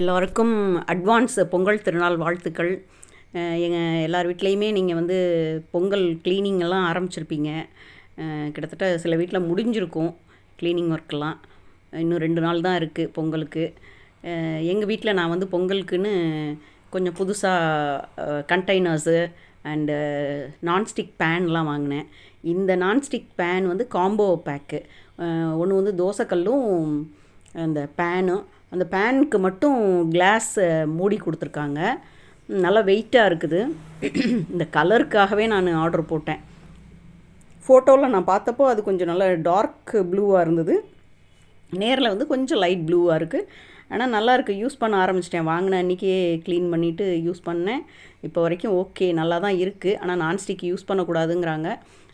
எல்லோருக்கும் அட்வான்ஸ் பொங்கல் திருநாள் வாழ்த்துக்கள். எங்கள் எல்லார் வீட்லேயுமே நீங்கள் வந்து பொங்கல் க்ளீனிங் எல்லாம் ஆரம்பிச்சிருப்பீங்க. கிட்டத்தட்ட சில வீட்டில் முடிஞ்சிருக்கும் க்ளீனிங் ஒர்க்கெல்லாம் இன்னும் ரெண்டு நாள் தான் இருக்குது பொங்கலுக்கு. எங்கள் வீட்டில் நான் வந்து பொங்கலுக்குன்னு கொஞ்சம் புதுசாக கண்டெய்னர்ஸு அண்டு நான்ஸ்டிக் பேன்லாம் வாங்கினேன். இந்த நான்ஸ்டிக் பேன் வந்து காம்போ பேக்கு ஒன்று வந்து தோசைக்கல்லும் அந்த பேனும் அந்த பேனுக்கு மட்டும் கிளாஸ் மூடி கொடுத்துருக்காங்க. நல்லா வெயிட்டாக இருக்குது. இந்த கலருக்காகவே நான் ஆர்டர் போட்டேன். ஃபோட்டோவில் நான் பார்த்தப்போ அது கொஞ்சம் நல்லா டார்க் ப்ளூவாக இருந்தது. நேரில் வந்து கொஞ்சம் லைட் ப்ளூவாக இருக்குது ஆனால் நல்லா இருக்குது யூஸ் பண்ண ஆரம்பிச்சிட்டேன். வாங்கின அன்றைக்கே க்ளீன் பண்ணிவிட்டு யூஸ் பண்ணேன். இப்போ வரைக்கும் ஓகே நல்லா தான் இருக்குது ஆனால் நான்ஸ்டிக் யூஸ் பண்ணக்கூடாதுங்கிறாங்க.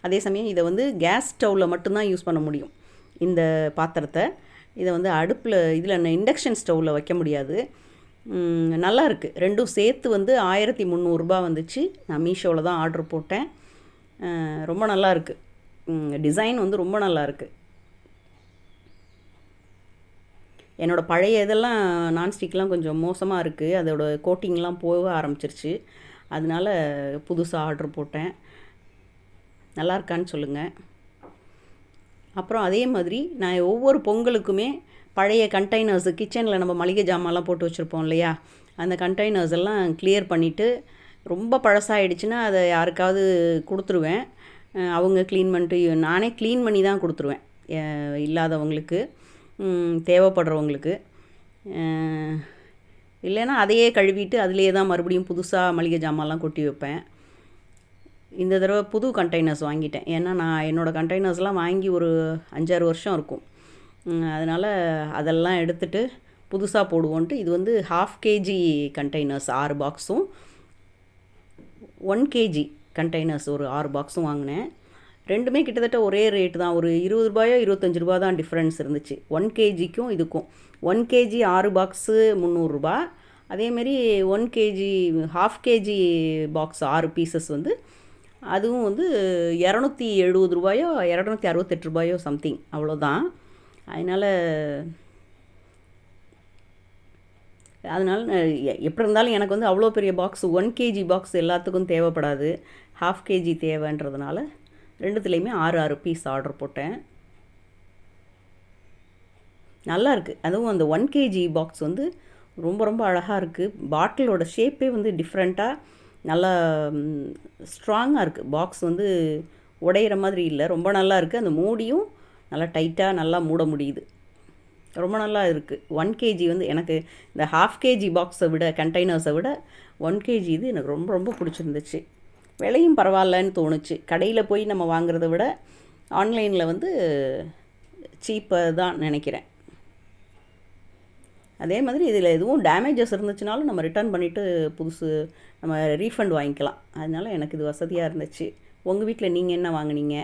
அதே சமயம் இதை வந்து கேஸ் ஸ்டவ்வில் மட்டும்தான் யூஸ் பண்ண முடியும். இந்த பாத்திரத்தை. இதை வந்து அடுப்பில் இதில் இண்டக்ஷன் ஸ்டவ்வில் வைக்க முடியாது. நல்லா இருக்குது ரெண்டும் சேர்த்து வந்து ஆயிரத்தி முந்நூறுரூபா வந்துச்சு. நான் மீஷோவில் தான் ஆர்டர் போட்டேன். ரொம்ப நல்லா இருக்குது டிசைன் வந்து ரொம்ப நல்லா இருக்குது என்னோடய பழைய இதெல்லாம் நான்ஸ்டிக்லாம் கொஞ்சம் மோசமாக இருக்குது அதோட கோட்டிங்லாம் போக ஆரம்பிச்சிருச்சு. அதனால புதுசாக ஆர்டர் போட்டேன். நல்லா இருக்கான்னு சொல்லுங்கள் அப்புறம் அதே மாதிரி நான் ஒவ்வொரு பொங்கலுக்குமே பழைய கண்டெய்னர்ஸு கிச்சனில் நம்ம மளிகை ஜாமான்லாம் போட்டு வச்சுருப்போம் இல்லையா? அந்த கண்டெய்னர்ஸ் எல்லாம் கிளியர் பண்ணிவிட்டு ரொம்ப பழசாயிடுச்சுன்னா அதை யாருக்காவது கொடுத்துருவேன். அவங்க க்ளீன் பண்ணிட்டு நானே க்ளீன் பண்ணி தான் கொடுத்துருவேன் இல்லாதவங்களுக்கு தேவைப்படுறவங்களுக்கு. இல்லைன்னா அதையே கழுவிட்டு அதிலே தான் மறுபடியும் புதுசாக மளிகை ஜாமான்லாம் கொட்டி வைப்பேன். இந்த தடவை புது கண்டெய்னர்ஸ் வாங்கிட்டேன். ஏன்னா நான் என்னோடய கண்டெய்னர்ஸ்லாம் வாங்கி ஒரு அஞ்சாறு வருஷம் இருக்கும். அதனால் அதெல்லாம் எடுத்துட்டு புதுசாக போடுவோன்ட்டு இது வந்து ஹாஃப் கேஜி கண்டெய்னர்ஸ் ஆறு பாக்ஸும் ஒன் கேஜி கண்டெய்னர்ஸ் ஒரு ஆறு பாக்ஸும் வாங்கினேன். ரெண்டுமே கிட்டத்தட்ட ஒரே ரேட்டு தான். ஒரு இருபது ரூபாயோ இருபத்தஞ்சி ரூபா தான் டிஃப்ரென்ஸ் இருந்துச்சு. ஒன் கேஜிக்கும் இதுக்கும். ஒன் கேஜி ஆறு பாக்ஸு முந்நூறுரூபா அதேமாரி one KG half KG box ஆறு பீசஸ் வந்து அதுவும் வந்து இரநூத்தி எழுபது ரூபாயோ இரநூத்தி அறுபத்தெட்டு ரூபாயோ சம்திங் அவ்வளோதான் அதனால் அதனால் நான் எ- எப்படி இருந்தாலும் எனக்கு வந்து அவ்வளோ பெரிய பாக்ஸ் ஒன் கேஜி பாக்ஸ் எல்லாத்துக்கும் தேவைப்படாது. ஹாஃப் கேஜி தேவைன்றதுனால ரெண்டுத்துலேயுமே ஆறு ஆறு பீஸ் ஆர்டர் போட்டேன். நல்லா இருக்குது அதுவும் அந்த ஒன் கேஜி பாக்ஸ் வந்து ரொம்ப ரொம்ப அழகாக இருக்குது பாட்டிலோட ஷேப்பே வந்து டிஃப்ரெண்ட்டாக நல்லா ஸ்ட்ராங்காக இருக்குது பாக்ஸ் வந்து உடையிற மாதிரி இல்லை. ரொம்ப நல்லா இருக்குது அந்த மூடியும் நல்லா டைட்டாக நல்லா மூட முடியுது. ரொம்ப நல்லா இருக்குது ஒன் கேஜி வந்து எனக்கு இந்த ஹாஃப் கேஜி பாக்ஸை விட கண்டெய்னர்ஸை விட ஒன் கேஜி இது எனக்கு ரொம்ப ரொம்ப பிடிச்சிருந்துச்சு. விலையும் பரவாயில்லன்னு தோணுச்சு. கடையில் போய் நம்ம வாங்குறத விட ஆன்லைனில் வந்து சீப்பாக தான் நினைக்கிறேன். அதே மாதிரி இதில் எதுவும் டேமேஜஸ் இருந்துச்சுனாலும் நம்ம ரிட்டர்ன் பண்ணிவிட்டு புதுசு நம்ம ரீஃபண்ட் வாங்கிக்கலாம். அதனால எனக்கு இது வசதியாக இருந்துச்சு. உங்கள் வீட்டில் நீங்கள் என்ன வாங்குனீங்க?